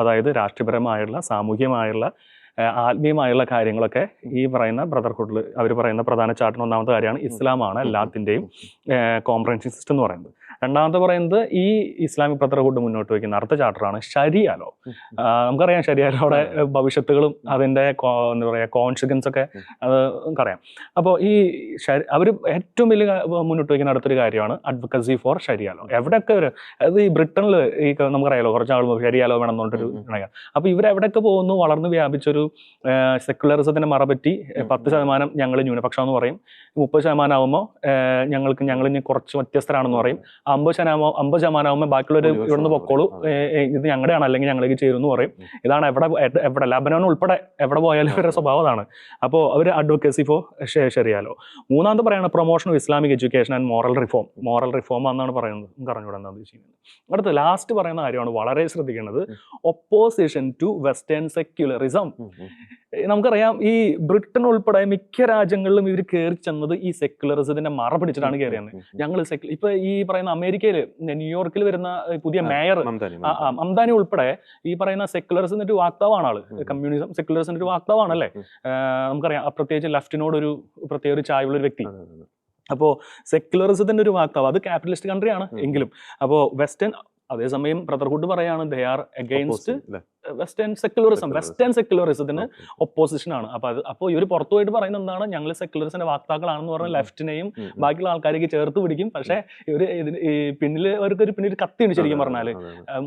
അതായത് രാഷ്ട്രീയപരമായുള്ള സാമൂഹ്യമായുള്ള ആത്മീയമായുള്ള കാര്യങ്ങളൊക്കെ ഈ പറയുന്ന ബ്രദർഹുഡിൽ അവർ പറയുന്ന പ്രധാന ചാട്ടിന് ഒന്നാമത്തെ കാര്യമാണ് ഇസ്ലാമാണ് എല്ലാത്തിന്റെയും കോംപ്രഹൻഷൻ സിസ്റ്റം എന്ന് പറയുന്നത്. രണ്ടാമത്തെ പറയുന്നത് ഈ ഇസ്ലാമിക് ബ്രദർഹുഡ് മുന്നോട്ട് വയ്ക്കുന്ന അടുത്ത ചാർട്ടറാണ് ഷരിയാലോ നമുക്കറിയാം ഷരിയാലോടെ ഭവിഷ്യത്തുകളും അതിന്റെ എന്താ പറയുക കോൺസിക്വൻസ് ഒക്കെ അത് നമുക്കറിയാം. അപ്പോൾ ഈ അവർ ഏറ്റവും വലിയ മുന്നോട്ട് വയ്ക്കുന്ന അടുത്തൊരു കാര്യമാണ് അഡ്വക്കസി ഫോർ ഷരിയാലോ എവിടെയൊക്കെ ഒരു അത് ഈ ബ്രിട്ടനിൽ ഈ നമുക്കറിയാലോ കുറച്ച് ആൾ ഷരിയാലോ വേണം എന്നുകൊണ്ടൊരു അപ്പോൾ ഇവരെവിടെയൊക്കെ പോകുന്നു? വളർന്നു വ്യാപിച്ചൊരു സെക്കുലറിസത്തിന്റെ മറപറ്റി പത്ത്. ശതമാനം ഞങ്ങൾ ന്യൂനപക്ഷം എന്ന് പറയും. മുപ്പത് ശതമാനം ആകുമ്പോൾ ഞങ്ങൾക്ക് ഞങ്ങൾ ഇനി കുറച്ച് വ്യത്യസ്തരാണെന്ന് പറയും. അമ്പത് ശതമാനം അമ്പത് ശതമാനം ആകുമ്പോൾ ബാക്കിയുള്ളവർ ഇവിടെ ഇവിടുന്ന് പൊക്കോളൂ. ഇത് ഞങ്ങളുടെയാണ് അല്ലെങ്കിൽ ഞങ്ങളേക്ക് ചേരുന്നു പറയും. ഇതാണ് എവിടെ എവിടെ ലബനോൺ ഉൾപ്പെടെ എവിടെ പോയാലും ഇവരുടെ സ്വഭാവം അതാണ്. അപ്പോൾ അവർ അഡ്വക്കേസി ഫോർ ശരിയാലോ. മൂന്നാമത് പറയുന്നത് promotion of Islamic education and moral reform moral reform എന്നാണ് പറയുന്നത് നമുക്ക് അറിഞ്ഞൂടെ എന്താ ഉദ്ദേശിക്കുന്നത്. അടുത്ത ലാസ്റ്റ് പറയുന്ന കാര്യമാണ് വളരെ ശ്രദ്ധിക്കേണ്ടത്. ഒപ്പോസിഷൻ ടു വെസ്റ്റേൺ സെക്യുലറിസം നമുക്കറിയാം ഈ ബ്രിട്ടൻ ഉൾപ്പെടെ മിക്ക രാജ്യങ്ങളിലും ഇവർ കയറി ചെന്നത് ഈ സെക്യുലറിസത്തിന്റെ മറ പിടിച്ചിട്ടാണ് കയറിയത് ഞങ്ങൾ സെക്യു ഇപ്പൊ ഈ പറയുന്ന അമേരിക്കയിൽ ന്യൂയോർക്കിൽ വരുന്ന പുതിയ മേയർ മംദാനി ഉൾപ്പെടെ ഈ പറയുന്ന സെക്കുലറിസം ഒരു വാക്താവാണ് ആൾ. കമ്മ്യൂണിസം സെക്കുലറിസം ഒരു വാക്താവാണ് അല്ലേ നമുക്കറിയാം പ്രത്യേകിച്ച് ലെഫ്റ്റിനോട് ഒരു പ്രത്യേക ഒരു ചായവുള്ള ഒരു വ്യക്തി. അപ്പോൾ സെക്യുലറിസത്തിന്റെ ഒരു വാക്താവ് അത് ക്യാപിറ്റലിസ്റ്റ് കൺട്രിയാണ് ആണ് എങ്കിലും. അപ്പോൾ വെസ്റ്റേൺ അതേസമയം ബ്രദർഹുഡ് പറയാണ് they are against western secularism western സെക്യുലറിസത്തിന്. Opposition ആണ്. അപ്പൊ അത് അപ്പോൾ ഇവർ പുറത്തു പോയിട്ട് പറയുന്നത് എന്താണ്? ഞങ്ങൾ സെക്യുലറിസിന്റെ വാക്താക്കളാണെന്ന് പറഞ്ഞ. ലെഫ്റ്റിനെയും. ബാക്കിയുള്ള ആൾക്കാരേക്ക് ചേർത്ത് പിടിക്കും. പക്ഷേ ഇവർ ഇതിന് പിന്നിൽ അവർക്ക് ഒരു പിന്നിൽ കത്തി കത്തിയുണ്ട് ശരിക്കും പറഞ്ഞാൽ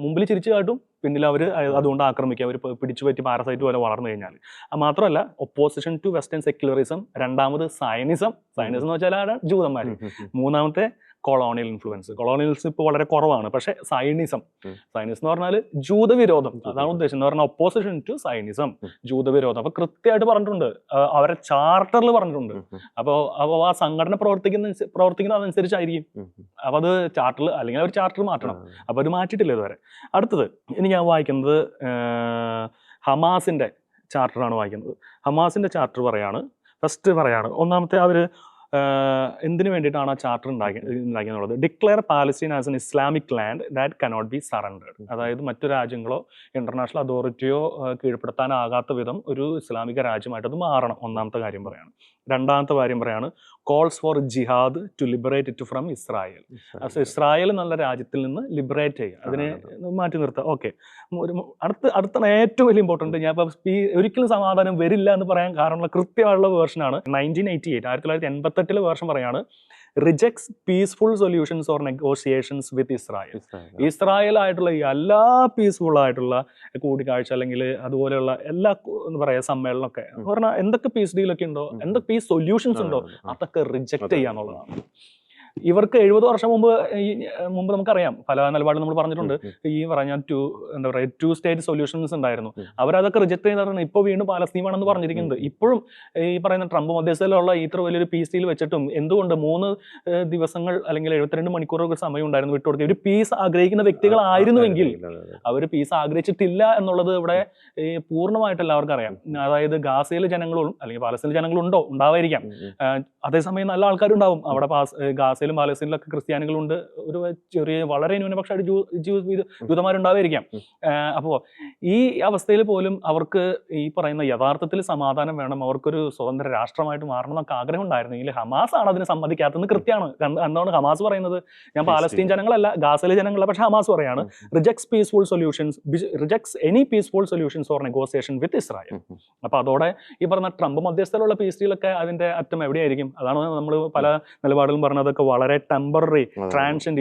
മുമ്പിൽ ചിരിച്ചു കാട്ടും പിന്നിൽ അവർ അതുകൊണ്ട് ആക്രമിക്കുക അവർ പിടിച്ചു പറ്റി പാരസൈറ്റ് പോലെ വളർന്നു കഴിഞ്ഞാൽ മാത്രമല്ല ഒപ്പോസിഷൻ ടു വെസ്റ്റേൺ സെക്യുലറിസം രണ്ടാമത് സയനിസം സയനിസം എന്ന് വെച്ചാൽ ജൂതന്മാർ ഉം. മൂന്നാമത്തെ കൊളോണിയൽ ഇൻഫ്ലുവൻസ്. കൊളോണിയൽസ് ഇപ്പോൾ വളരെ കുറവാണ്. പക്ഷേ സൈനിസം. സൈനിസം എന്ന് പറഞ്ഞാൽ ജൂതവിരോധം. അതാണ് ഉദ്ദേശം എന്ന് പറഞ്ഞാൽ ഒപ്പോസിഷൻ ടു സൈനിസം. ജൂതവിരോധം. അപ്പൊ കൃത്യമായിട്ട് പറഞ്ഞിട്ടുണ്ട്. അവരെ ചാർട്ടറിൽ പറഞ്ഞിട്ടുണ്ട്. അപ്പോൾ അപ്പോൾ ആ സംഘടന പ്രവർത്തിക്കുന്ന പ്രവർത്തിക്കുന്ന അതനുസരിച്ചായിരിക്കും. അപ്പോൾ അത് ചാർട്ടറിൽ അല്ലെങ്കിൽ അവർ ചാർട്ടർ മാറ്റണം. അപ്പോൾ അത് മാറ്റിയിട്ടില്ല ഇതുവരെ. അടുത്തത് ഇനി ഞാൻ വായിക്കുന്നത് ഹമാസിന്റെ ചാർട്ടറാണ് വായിക്കുന്നത്. ഹമാസിന്റെ ചാർട്ടർ പറയാണ്. ഫസ്റ്റ് പറയാണ്. ഒന്നാമത്തെ അവർ എന്തിനു വേണ്ടിയിട്ടാണ് ആ ചാർട്ടർ ഉണ്ടാക്കി ഉണ്ടാക്കിയെന്നുള്ളത്? Declare Palestine as an Islamic land that cannot be surrendered അതായത് മറ്റു രാജ്യങ്ങളോ ഇന്റർനാഷണൽ അതോറിറ്റിയോ കീഴ്പ്പെടുത്താനാകാത്ത വിധം ഒരു ഇസ്ലാമിക രാജ്യമായിട്ട് അത് മാറണം. ഒന്നാമത്തെ കാര്യം പറയാണ്. രണ്ടാമത്തെ കാര്യം പറയാണ് calls for jihad to liberate it from Israel. Israel എന്നുള്ള രാജ്യത്തിൽ നിന്ന് ലിബറേറ്റ് ചെയ്യുക. അതിനെ മാറ്റി നിർത്തുക ഓക്കെ അടുത്ത അടുത്ത ഏറ്റവും വലിയ ഇമ്പോർട്ടന്റ് ഞാൻ ഇപ്പോൾ ഒരിക്കലും സമാധാനം വരില്ല എന്ന് പറയാൻ കാരണമുള്ള കൃത്യമായുള്ള വേർഷനാണ് നയന്റീൻ എയ്റ്റി എയ്റ്റ് ആയിരത്തി തൊള്ളായിരത്തി എൺപത്തെട്ടിലെ വേർഷം പറയാണ് rejects peaceful solutions or negotiations with Israel Israel. ആയിട്ടുള്ള ഈ എല്ലാ പീസ്ഫുൾ ആയിട്ടുള്ള കൂടിക്കാഴ്ച അല്ലെങ്കിൽ അതുപോലെയുള്ള എല്ലാ എന്ന് എന്താ പറയാ സമ്മേളനമൊക്കെ. പറഞ്ഞാൽ എന്തൊക്കെ പീസ് ഡീലൊക്കെ ഉണ്ടോ. എന്തൊക്കെ പീസ് സൊല്യൂഷൻസ് ഉണ്ടോ അതെ, അതെ. അതൊക്കെ റിജക്ട്. ചെയ്യാന്നുള്ളതാണ് ഇവർക്ക് എഴുപത് വർഷം മുമ്പ് ഈ മുമ്പ് നമുക്കറിയാം. പല നിലപാട് നമ്മൾ പറഞ്ഞിട്ടുണ്ട്. ഈ പറഞ്ഞ ടു എന്താ പറയുക ടു സ്റ്റേറ്റ് സൊല്യൂഷൻസ് ഉണ്ടായിരുന്നു. അവരതൊക്കെ റിജക്ട് ചെയ്താണ് ഇപ്പോൾ വീണ്ടും പാലസ്തീൻ ആണെന്ന് പറഞ്ഞിരിക്കുന്നത്. ഇപ്പോഴും ഈ പറയുന്ന ട്രംപ് മധ്യസ്ഥയിലുള്ള ഇത്ര വലിയൊരു പീസ് ഡീൽ വെച്ചിട്ടും എന്തുകൊണ്ട് മൂന്ന് ദിവസങ്ങൾ അല്ലെങ്കിൽ എഴുപത്തിരണ്ട് മണിക്കൂറൊക്കെ സമയം ഉണ്ടായിരുന്നു വിട്ടുകൊടുക്കുക ഒരു പീസ് ആഗ്രഹിക്കുന്ന വ്യക്തികളായിരുന്നുവെങ്കിൽ. അവർ പീസ് ആഗ്രഹിച്ചിട്ടില്ല എന്നുള്ളത് ഇവിടെ പൂർണമായിട്ട് എല്ലാവർക്കും അറിയാം അതായത് ഗാസയിലെ ജനങ്ങളും അല്ലെങ്കിൽ പാലസ്തീനിലെ ജനങ്ങളും ഉണ്ടോ ഉണ്ടാവായിരിക്കാം അതേസമയം നല്ല ആൾക്കാരുണ്ടാവും. അവിടെ പാസ് ഗാസയിലും പാലസ്തീനിലൊക്കെ ക്രിസ്ത്യാനികളുണ്ട്. ഒരു ചെറിയ വളരെ ന്യൂനപക്ഷമായിട്ട് ജൂ ജൂ- ജൂതന്മാരുണ്ടാവായിരിക്കാം അപ്പോൾ ഈ അവസ്ഥയിൽ പോലും അവർക്ക് ഈ പറയുന്ന യഥാർത്ഥത്തിൽ സമാധാനം വേണം അവർക്കൊരു സ്വതന്ത്ര രാഷ്ട്രമായിട്ട് മാറണം എന്നൊക്കെ ആഗ്രഹം ഉണ്ടായിരുന്നെങ്കിൽ ഹമാസ് ആണ് അതിന് സമ്മതിക്കാത്തതെന്ന് കൃത്യമാണ്. എന്താണ് ഹമാസ് പറയുന്നത്. ഞാൻ പാലസ്തീൻ ജനങ്ങളല്ല ഗാസയിലെ ജനങ്ങളല്ല പക്ഷെ ഹമാസ് പറയാണ്. Rejects peaceful solutions rejects any peaceful solutions for negotiation with Israel um, um. അപ്പൊ അതോടെ ഈ പറഞ്ഞ ട്രംപ് മധ്യസ്ഥയിലുള്ള പീസ് ഡീലൊക്കെ അതിന്റെ അറ്റം എവിടെയായിരിക്കും? അതാണ് നമ്മൾ പല നിലപാടുകളും പറഞ്ഞതൊക്കെ വളരെ ടെമ്പററി അതെ,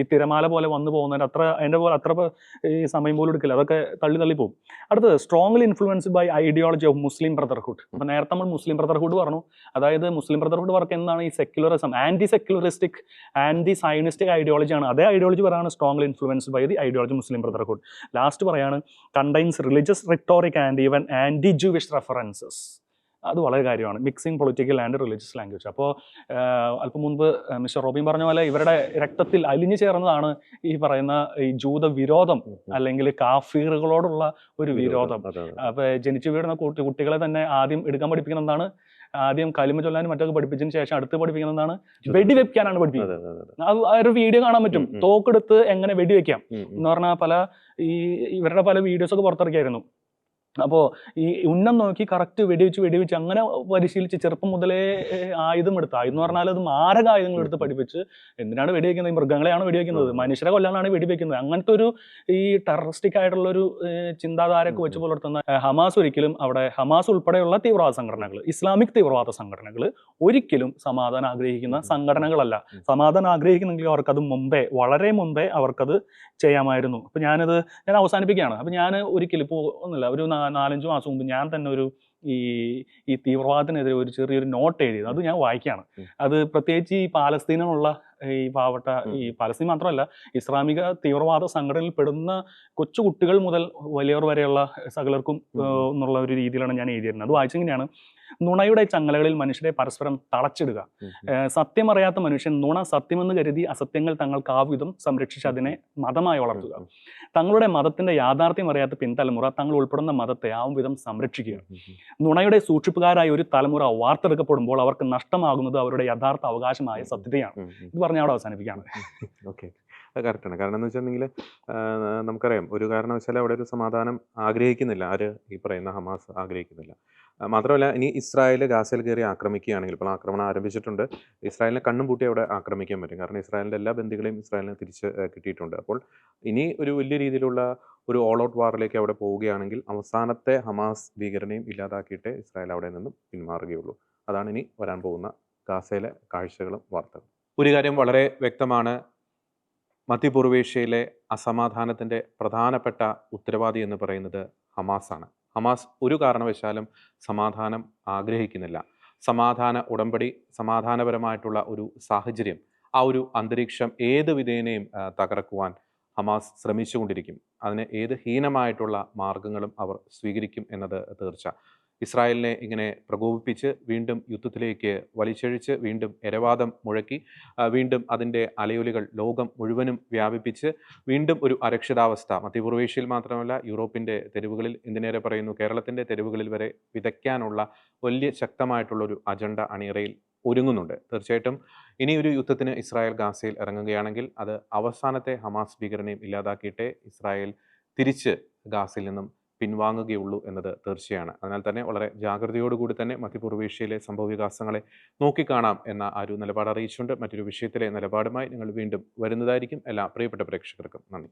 ഈ തിരമാല പോലെ വന്നു പോകുന്നതിന് അത്ര അതിന്റെ പോലെ അത്ര ഈ സമയം പോലും എടുക്കില്ല. അതൊക്കെ തള്ളി തള്ളി പോകും. അടുത്തത് strongly influenced by ideology of Muslim brotherhood അപ്പം നേരത്തെ നമ്മൾ മുസ്ലിം ബ്രദർഹുഡ് പറഞ്ഞു. അതായത് മുസ്ലിം ബ്രദർഹുഡ് വർക്ക് എന്താണ്? ഈ secularism anti secularistic anti Zionistic ഐഡിയോളജിയാണ് അതേ ഐഡിയോളജി പറയാണ് strongly influenced by the ideology Muslim brotherhood last പറയാണ് contains religious rhetoric and even anti Jewish references അത് വളരെ കാര്യമാണ്. Mixing political and religious language അപ്പോൾ അല്പം മുൻപ് മിസ്റ്റർ റോബിൻ പറഞ്ഞ പോലെ ഇവരുടെ രക്തത്തിൽ അലിഞ്ഞു ചേർന്നതാണ് ഈ പറയുന്ന ഈ ജൂത വിരോധം. അല്ലെങ്കിൽ കാഫീറുകളോടുള്ള ഒരു വിരോധം. അതെ, അതെ. അപ്പൊ ജനിച്ചു വീടുന്ന കുട്ടി കുട്ടികളെ തന്നെ ആദ്യം എടുക്കാൻ പഠിപ്പിക്കുന്ന എന്താണ് ആദ്യം കലിമ ചൊല്ലാനും മറ്റൊക്കെ പഠിപ്പിച്ചതിന് ശേഷം അടുത്ത് പഠിപ്പിക്കുന്ന എന്താണ് വെടിവെക്കാനാണ് പഠിപ്പിക്കുന്നത്. അതെ, ഒരു വീഡിയോ കാണാൻ പറ്റും. തോക്കെടുത്ത് എങ്ങനെ വെടിവെക്കാം. എന്ന് പറഞ്ഞാൽ പല ഈ ഇവരുടെ പല വീഡിയോസ് ഒക്കെ പുറത്തിറക്കിയായിരുന്നു. അപ്പോൾ ഈ ഉന്നം നോക്കി കറക്റ്റ് വെടിവെച്ച് വെടിവെച്ച് അങ്ങനെ പരിശീലിച്ച് ചെറുപ്പം മുതലേ ആയുധം എടുത്ത്. ആയുധം എന്ന് പറഞ്ഞാൽ അത് മാരക ആയുധങ്ങൾ എടുത്ത് പഠിപ്പിച്ച് എന്തിനാണ് വെടിവെക്കുന്നത്? ഈ മൃഗങ്ങളെയാണ് വെടിവെക്കുന്നത്. മനുഷ്യരെ കൊല്ലാനാണ് വെടിവെക്കുന്നത്. അങ്ങനത്തെ ഒരു ഈ ടെററിസ്റ്റിക് ആയിട്ടുള്ള ഒരു ചിന്താധാരയൊക്കെ വെച്ച്. പുലർത്തുന്ന ഹമാസ് ഒരിക്കലും അവിടെ ഹമാസ് ഉൾപ്പെടെയുള്ള തീവ്രവാദ സംഘടനകൾ ഇസ്ലാമിക് തീവ്രവാദ സംഘടനകൾ ഒരിക്കലും സമാധാനം ആഗ്രഹിക്കുന്ന സംഘടനകളല്ല. സമാധാനം ആഗ്രഹിക്കുന്നെങ്കിൽ അവർക്കത് മുമ്പേ വളരെ മുമ്പേ അവർക്കത് ചെയ്യാമായിരുന്നു. അപ്പൊ ഞാനത് ഞാൻ അവസാനിപ്പിക്കുകയാണ്. അപ്പൊ ഞാൻ ഒരിക്കലും ഇപ്പോൾ ഒന്നുമില്ല. ഒരു നാ- നാലഞ്ച് മാസം മുമ്പ് ഞാൻ തന്നെ ഒരു ഈ ഈ തീവ്രവാദത്തിനെതിരെ ഒരു ചെറിയൊരു നോട്ട് എഴുതിയത്. അത് ഞാൻ വായിക്കുകയാണ്. അത് പ്രത്യേകിച്ച് ഈ പാലസ്തീനിലുള്ള ഈ പാവട്ട ഈ പാലസ്തീൻ മാത്രമല്ല ഇസ്ലാമിക തീവ്രവാദ സംഘടനയിൽ പെടുന്ന കൊച്ചു കുട്ടികൾ മുതൽ വലിയവർ വരെയുള്ള സകലർക്കും എന്നുള്ള ഒരു രീതിയിലാണ് ഞാൻ എഴുതിയിരുന്നത്. അത് വായിച്ചെങ്ങനെയാണ് നുണയുടെ ചങ്ങലകളിൽ മനുഷ്യരെ പരസ്പരം തളച്ചിടുക. സത്യമറിയാത്ത മനുഷ്യൻ നുണ സത്യമെന്ന് കരുതി അസത്യങ്ങൾ തങ്ങൾക്ക് ആവിധം സംരക്ഷിച്ച് അതിനെ മതമായി വളർത്തുക. തങ്ങളുടെ മതത്തിന്റെ യാഥാർത്ഥ്യം അറിയാത്ത പിൻതലമുറ തങ്ങൾ ഉൾപ്പെടുന്ന മതത്തെ ആവും വിധം സംരക്ഷിക്കുക. നുണയുടെ സൂക്ഷിപ്പുകാരായ ഒരു തലമുറ വാർത്തെടുക്കപ്പെടുമ്പോൾ അവർക്ക് നഷ്ടമാകുന്നത് അവരുടെ യഥാർത്ഥ അവകാശമായ സത്യതയാണ്. ഇത് പറഞ്ഞ അവിടെ അവസാനിപ്പിക്കുകയാണ്. ഓക്കെ. കറക്റ്റാണ് കാരണം എന്ന് വെച്ചിട്ടുണ്ടെങ്കിൽ നമുക്കറിയാം. ഒരു കാരണവശാലും അവിടെ ഒരു സമാധാനം ആഗ്രഹിക്കുന്നില്ല. ആര് ഈ പറയുന്ന ഹമാസ് ആഗ്രഹിക്കുന്നില്ല. മാത്രമല്ല ഇനി ഇസ്രായേൽ ഗാസയിൽ കയറി ആക്രമിക്കുകയാണെങ്കിൽ ഇപ്പോൾ ആക്രമണം ആരംഭിച്ചിട്ടുണ്ട് ഇസ്രായേലിനെ കണ്ണും പൂട്ടി അവിടെ ആക്രമിക്കാൻ പറ്റും. കാരണം ഇസ്രായേലിന്റെ എല്ലാ ബന്ധികളെയും ഇസ്രായേലിന് തിരിച്ച് കിട്ടിയിട്ടുണ്ട്. അപ്പോൾ ഇനി ഒരു വലിയ രീതിയിലുള്ള ഒരു ഓൾ ഔട്ട് വാറിലേക്ക് അവിടെ പോവുകയാണെങ്കിൽ അവസാനത്തെ ഹമാസ് ഭീകരനെയും ഇല്ലാതാക്കിയിട്ടേ ഇസ്രായേൽ അവിടെ നിന്നും പിന്മാറുകയുള്ളൂ അതാണ് ഇനി വരാൻ പോകുന്ന ഗാസയിലെ കാഴ്ചകളും വാർത്തകളും. ഒരു കാര്യം വളരെ വ്യക്തമാണ്. മധ്യപൂർവേഷ്യയിലെ അസമാധാനത്തിന്റെ പ്രധാനപ്പെട്ട ഉത്തരവാദി എന്ന് പറയുന്നത് ഹമാസാണ്. ഹമാസ് ഒരു കാരണവശാലും സമാധാനം ആഗ്രഹിക്കുന്നില്ല. സമാധാന ഉടമ്പടി സമാധാനപരമായിട്ടുള്ള ഒരു സാഹചര്യം ആ ഒരു അന്തരീക്ഷം ഏത് വിധേനയും തകർക്കുവാൻ ഹമാസ് ശ്രമിച്ചുകൊണ്ടിരിക്കും. അതിന് ഏത് ഹീനമായിട്ടുള്ള മാർഗങ്ങളും അവർ സ്വീകരിക്കും എന്നത് തീർച്ച. ഇസ്രായേലിനെ ഇങ്ങനെ പ്രകോപിപ്പിച്ച് വീണ്ടും യുദ്ധത്തിലേക്ക് വലിച്ചഴിച്ച് വീണ്ടും എരവാദം മുഴക്കി വീണ്ടും അതിന്റെ അലയൊലികൾ ലോകം മുഴുവനും വ്യാപിപ്പിച്ച് വീണ്ടും ഒരു അരക്ഷിതാവസ്ഥ. മധ്യപൂർവേഷ്യയിൽ മാത്രമല്ല യൂറോപ്പിന്റെ തെരുവുകളിൽ എന്തിനേറെ പറയുന്നു? കേരളത്തിന്റെ തെരുവുകളിൽ വരെ വിതയ്ക്കാനുള്ള വലിയ ശക്തമായിട്ടുള്ളൊരു അജണ്ട അണിയറയിൽ ഒരുങ്ങുന്നുണ്ട്. തീർച്ചയായിട്ടും ഇനിയൊരു യുദ്ധത്തിന് ഇസ്രായേൽ ഗാസയിൽ ഇറങ്ങുകയാണെങ്കിൽ അത് അവസാനത്തെ ഹമാസ് ഭീകരനെയും ഇല്ലാതാക്കിയിട്ടേ ഇസ്രായേൽ തിരിച്ച് ഗാസിൽ നിന്നും പിൻവാങ്ങുകയുള്ളൂ എന്നത് തീർച്ചയാണ്. അതിനാൽ തന്നെ വളരെ ജാഗ്രതയോടുകൂടി തന്നെ മധ്യപൂർവേഷ്യയിലെ സംഭവവികാസങ്ങളെ നോക്കിക്കാണാം എന്ന ആ ഒരു നിലപാട് അറിയിച്ചുകൊണ്ട് മറ്റൊരു വിഷയത്തിലെ നിലപാടുമായി നിങ്ങൾ വീണ്ടും വരുന്നതായിരിക്കും. എല്ലാ പ്രിയപ്പെട്ട പ്രേക്ഷകർക്കും നന്ദി.